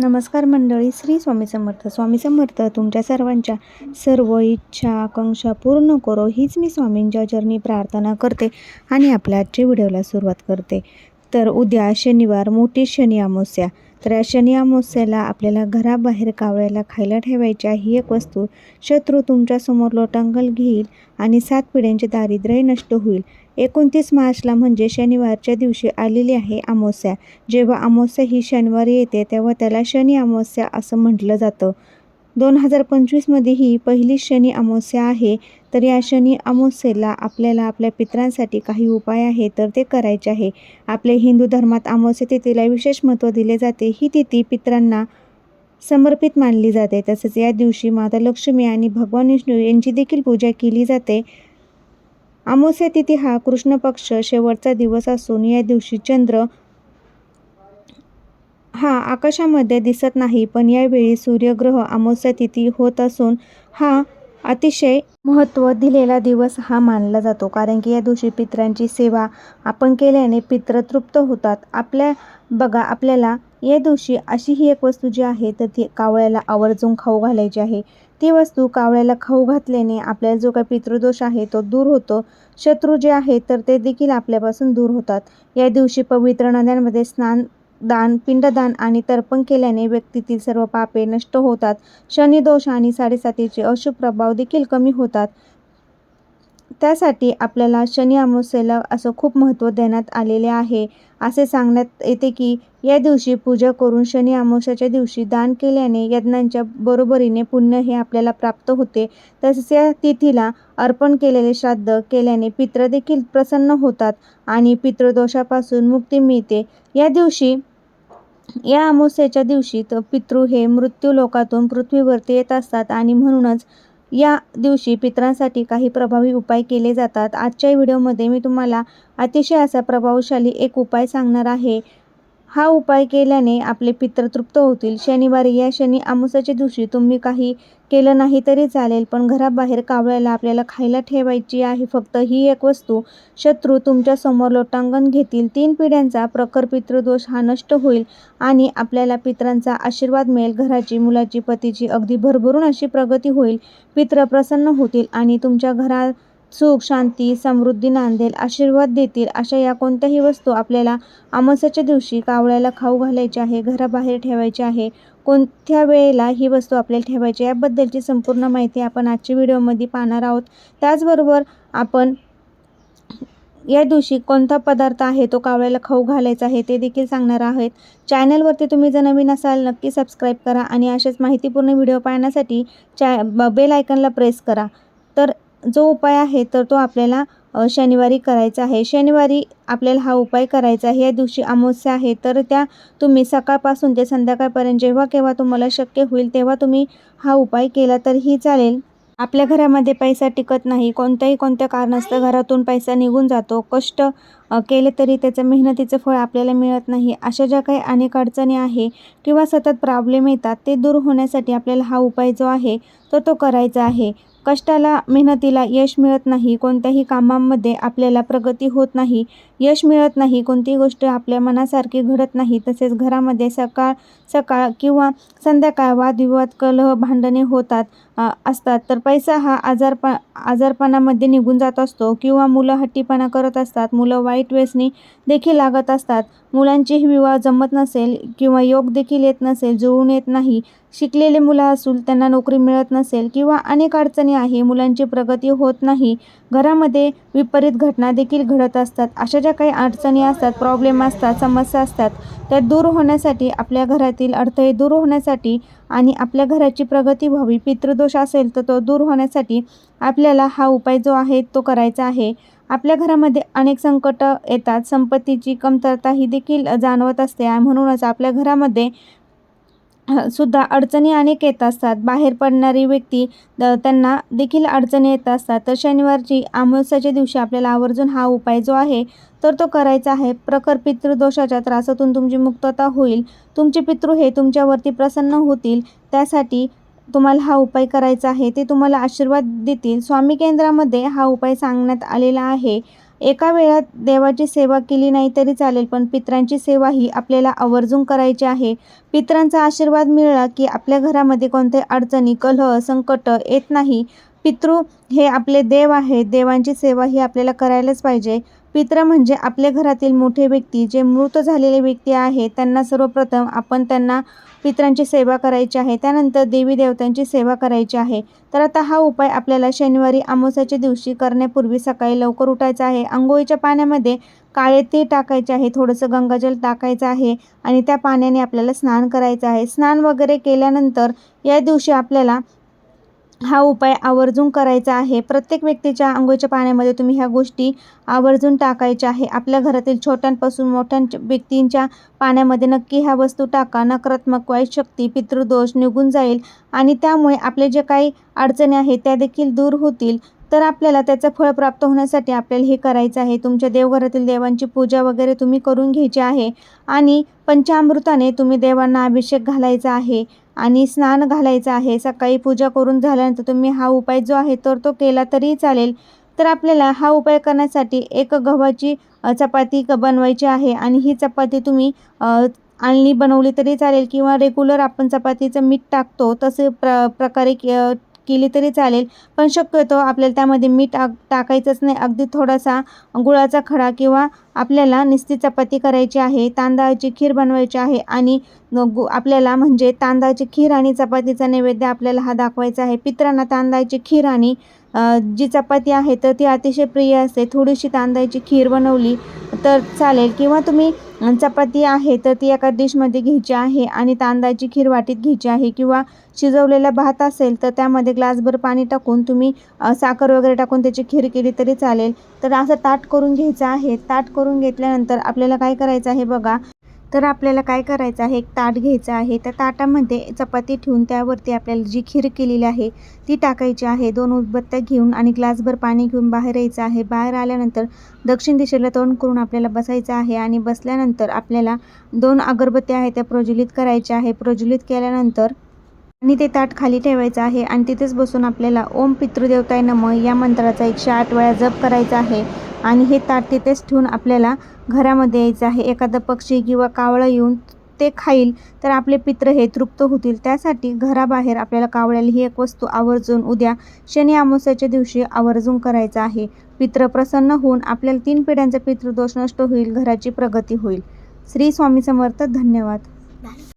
नमस्कार मंडळी श्री स्वामी समर्थ. स्वामी समर्थ तुमच्या सर्वांच्या सर्व इच्छा आकांक्षा पूर्ण करो. हीच मी स्वामींच्या चरणी प्रार्थना करते आणि आपल्या आजच्या व्हिडिओला सुरुवात करते. तर उद्या शनिवार मोठी शनी अमावस्या. तर या शनी अमावस्याला आपल्याला घराबाहेर कावळ्याला खायला ठेवायच्या ही एक वस्तू. शत्रू तुमच्यासमोर लोटांगल घेईल आणि सात पिढ्यांचे दारिद्र्य नष्ट होईल. एकोणतीस मार्चला म्हणजे शनिवारच्या दिवशी आलेली आहे अमावस्या. जेव्हा अमावस्या ही शनिवारी येते तेव्हा त्याला शनी अमावस्या असं म्हटलं जातं. दोन हजार पंचवीसमध्ये ही पहिली शनी अमावस्या आहे तर या शनी अमावस्येला आपल्याला आपल्या पितरांसाठी काही उपाय आहे तर ते करायचे आहे. आपल्या हिंदू धर्मात अमावस्या तिथीला विशेष महत्त्व दिले जाते. ही तिथी पितरांना समर्पित मानली जाते. तसेच या दिवशी माता लक्ष्मी आणि भगवान विष्णू यांची देखील पूजा केली जाते. अमावस्या तिथी हा कृष्ण पक्ष शेवटचा दिवस असून या दिवशी चंद्र हा आकाशामध्ये दिसत नाही पण यावेळी सूर्यग्रह अमावस्या तिथी होत असून हा अतिशय महत्त्व दिलेला दिवस हा मानला जातो. कारण की या दिवशी पितरांची सेवा आपण केल्याने पित्र तृप्त होतात. आपल्या बघा आपल्याला या दिवशी अशी ही एक वस्तू जी आहे तर ती कावळ्याला आवर्जून खाऊ घालायची आहे. ती वस्तू कावळ्याला खाऊ घातल्याने आपल्याला जो काही पितृदोष आहे तो दूर होतो. शत्रू जे आहेत तर ते देखील आपल्यापासून दूर होतात. या दिवशी पवित्र नद्यांमध्ये स्नान दान पिंडदान आणि तर्पण केल्याने व्यक्तीतील सर्व पापे नष्ट होतात. शनिदोष आणि साडेसातीचे अशुभ प्रभाव देखील कमी होतात. त्यासाठी आपल्याला शनी अमावस्येला असं खूप महत्त्व देण्यात आलेले आहे. असे सांगण्यात येते की या दिवशी पूजा करून शनी अमावस्याच्या दिवशी दान केल्याने यज्ञांच्या बरोबरीने पुण्य हे आपल्याला प्राप्त होते. तसेच या तिथीला अर्पण केलेले श्राद्ध केल्याने पित्र देखील प्रसन्न होतात आणि पितृदोषापासून मुक्ती मिळते. या दिवशी या अमावस्येच्या दिवशी पितृ हे मृत्यू लोकातून पृथ्वीवरती येत असतात आणि म्हणूनच या दिवशी पितरांसाठी काही प्रभावी उपाय केले जातात. आजच्या व्हिडिओमध्ये मी तुम्हाला अतिशय असा प्रभावशाली एक उपाय सांगणार आहे. हा उपाय केल्याने आपले पित्र तृप्त होतील. शनिवारी या शनी आमुसाच्या दिवशी तुम्ही काही केलं नाही तरी चालेल पण घराबाहेर कावळ्याला आपल्याला खायला ठेवायची आहे. फक्त ही एक वस्तू शत्रू तुमच्यासमोर लोटांगण घेतील. तीन पिढ्यांचा प्रखर पितृदोष हा नष्ट होईल आणि आपल्याला पित्रांचा आशीर्वाद मिळेल. घराची मुलाची पतीची अगदी भरभरून अशी प्रगती होईल. पित्र प्रसन्न होतील आणि तुमच्या घरात सुख शांती समृद्धी नांदेल आशीर्वाद देतील अशा या कोणत्याही वस्तू आपल्याला अमावस्याच्या दिवशी कावळ्याला खाऊ घालायची आहे घराबाहेर ठेवायची आहे कोणत्या वेळेला ही वस्तू आपल्याला ठेवायची याबद्दलची संपूर्ण माहिती आपण आजच्या व्हिडिओमध्ये पाहणार आहोत. त्याचबरोबर आपण या दिवशी कोणता पदार्थ आहे तो कावळ्याला खाऊ घालायचा आहे ते देखील सांगणार आहेत. चॅनलवरती तुम्ही जर नवीन असाल नक्की सबस्क्राईब करा आणि असेच माहितीपूर्ण व्हिडिओ पाहण्यासाठी चॅ बेल आयकनला प्रेस करा. तर जो उपाय आहे तर तो आपल्याला शनिवारी करायचा आहे. शनिवारी आपल्याला हा उपाय करायचा आहे. या दिवशी अमावस्या आहे तर त्या तुम्ही सकाळपासून ते संध्याकाळपर्यंत जेव्हा केव्हा तुम्हाला शक्य होईल तेव्हा तुम्ही हा उपाय केला तरीही चालेल. आपल्या घरामध्ये पैसा टिकत नाही. कोणत्याही कोणत्या कारणास्तव घरातून पैसा निघून जातो. कष्ट केले तरी त्याचं मेहनतीचं फळ आपल्याला मिळत नाही. अशा ज्या काही अनेक अडचणी आहे किंवा सतत प्रॉब्लेम येतात ते दूर होण्यासाठी आपल्याला हा उपाय जो आहे तो तो करायचा आहे. कष्टाला मेहनतीला यश मिळत नाही कोणत्याही कामामध्ये आपल्याला प्रगती होत नाही. यश मिळत नाही कोणतीही गोष्ट आपल्या मनासारखी घडत नाही. तसेच घरामध्ये सकाळ सकाळ किंवा संध्याकाळ वादविवाद कलह भांडणे होतात. असतात. तर पैसा हा आजारपा आजारपणामध्ये निघून जात असतो किंवा मुलं हट्टीपणा करत असतात मुलं वाईट व्यसनी देखील लागत असतात. मुलांचेही विवाह जमत नसेल किंवा योग देखील येत नसेल जुळून येत नाही शिकलेले मुलं असून त्यांना नोकरी मिळत नसेल किंवा अनेक अडचणी आहे मुलांची प्रगती होत नाही घरामध्ये विपरीत घटना देखील घडत असतात. अशा ज्या काही अडचणी असतात प्रॉब्लेम असतात समस्या असतात त्या दूर होण्यासाठी आपल्या घरातील अडथळे दूर होण्यासाठी आणि आपल्या घराची प्रगती व्हावी पितृदोष असेल तर तो दूर होण्यासाठी आपल्याला हा उपाय जो आहे तो करायचा आहे. आपल्या घरामध्ये अनेक संकट येतात संपत्तीची कमतरता ही देखील जाणवत असते. म्हणूनच आपल्या घरामध्ये सुद्धा अडचणी अनेक येत असतात. बाहेर पडणारी व्यक्ती त्यांना देखील अडचणी येत असतात. तर शनिवारची अमावस्याच्या दिवशी आपल्याला आवर्जून हा उपाय जो आहे तर तो करायचा आहे. प्रखर पितृदोषाच्या त्रासातून तुमची मुक्तता होईल. तुमचे पितृ हे तुमच्यावरती प्रसन्न होतील. त्यासाठी तुम्हाला हा उपाय करायचा आहे ते तुम्हाला आशीर्वाद देतील. स्वामी केंद्रामध्ये हा उपाय सांगण्यात आलेला आहे. एका वेळात देवाची सेवा केली नाही तरी चालेल पण पितरांची सेवा ही आपल्याला आवर्जून करायची आहे. पित्रांचा आशीर्वाद मिळाला की आपल्या घरामध्ये कोणत्याही अडचणी कलह संकट येत नाही. पितृ हे आपले देव आहेत. देवांची सेवा ही आपल्याला करायलाच पाहिजे. पित्र म्हणजे आपल्या घरातील मोठे व्यक्ती जे मृत झालेले व्यक्ती आहे त्यांना सर्वप्रथम आपण त्यांना पितरांची सेवा करायची आहे त्यानंतर देवी देवतांची सेवा करायची आहे. तर आता हा उपाय आपल्याला शनिवारी अमावस्याच्या दिवशी करण्यापूर्वी सकाळी लवकर उठायचा आहे. आंघोळीच्या पाण्यामध्ये काळे ते टाकायचे आहे थोडंसं गंगाजल टाकायचं आहे आणि त्या पाण्याने आपल्याला स्नान करायचं आहे. स्नान वगैरे केल्यानंतर या दिवशी आपल्याला हा उपाय आवर्जून करायचा आहे. प्रत्येक व्यक्तीच्या आंघोळीच्या पाण्यामध्ये तुम्ही ह्या गोष्टी आवर्जून टाकायच्या आहे. आपल्या घरातील छोट्यांपासून मोठ्या व्यक्तींच्या पाण्यामध्ये नक्की ह्या वस्तू टाका. नकारात्मक वाईट शक्ती पितृदोष निघून जाईल आणि त्यामुळे आपले जे काही अडचणी आहेत त्या देखील दूर होतील. तर आपल्याला त्याचं फळ प्राप्त होण्यासाठी आपल्याला हे करायचं आहे. तुमच्या देवघरातील देवांची पूजा वगैरे तुम्ही करून घ्यायची आहे आणि पंचामृताने तुम्ही देवांना अभिषेक घालायचा आहे. आणि स्नान घालायचं आहे. सकाळी पूजा करून झाल्यानंतर तुम्ही हा उपाय जो आहे तर तो केला तरी चालेल. तर आपल्याला हा उपाय करण्यासाठी एक गव्हाची चपाती क बनवायची आहे आणि ही चपाती तुम्ही आणली बनवली तरी चालेल किंवा रेग्युलर आपण चपातीचं मीठ टाकतो तसे प्र प्रकारे के केली तरी चालेल. पण शक्यतो आपल्याला त्यामध्ये मीठ टाकायचंच नाही. अगदी थोडासा गुळाचा खडा किंवा आपल्याला निस्ती चपाती करायची आहे तांदळाची खीर बनवायची आहे आणि गु आपल्याला म्हणजे तांदळाची खीर आणि चपातीचा नैवेद्य आपल्याला हा दाखवायचा आहे. पितरांना तांदळाची खीर आणि जी चपाती आहे तर ती अतिशय प्रिय असते. थोडीशी तांदळाची खीर बनवली तर चालेल. किंवा तुम्ही चपाती आहे तर ती एका डिशमध्ये घ्यायची आहे आणि तांदळाची खीर वाटीत घ्यायची आहे किंवा शिजवलेला भात असेल तर त्यामध्ये ग्लासभर पाणी टाकून तुम्ही साखर वगैरे टाकून त्याची खीर केली तरी चालेल. तर असं ताट करून घ्यायचं आहे. ताट करून घेतल्यानंतर आपल्याला काय करायचं आहे बघा. तर आपल्याला काय करायचं आहे? एक ताट घ्यायचं आहे. त्या ताटामध्ये चपाती ठेवून त्यावरती आपल्याला जी खीर केलेली आहे ती टाकायची आहे. दोन उदबत्त्या घेऊन आणि ग्लासभर पाणी घेऊन बाहेर यायचं आहे. बाहेर आल्यानंतर दक्षिण दिशेला तोंड करून आपल्याला बसायचं आहे आणि बसल्यानंतर आपल्याला दोन अगरबत्त्या आहेत त्या प्रज्वलित करायच्या आहे. प्रज्वलित केल्यानंतर आणि ते ताट खाली ठेवायचं आहे आणि तिथेच बसून आपल्याला ओम पितृदेवताय नम या मंत्राचा एकशे आठ वेळा जप करायचा आहे. आणि हे ताट तिथेच ठेवून आपल्याला घरामध्ये यायचं आहे. एखादा पक्षी किंवा कावळा येऊन ते खाईल तर आपले पित्र हे तृप्त होतील. त्यासाठी घराबाहेर आपल्याला कावळ्याला ही एक वस्तू आवर्जून उद्या शनी अमावस्याच्या दिवशी आवर्जून करायचं आहे. पित्र प्रसन्न होऊन आपल्याला तीन पिढ्यांचा पितृदोष नष्ट होईल घराची प्रगती होईल. श्री स्वामी समर्थ धन्यवाद.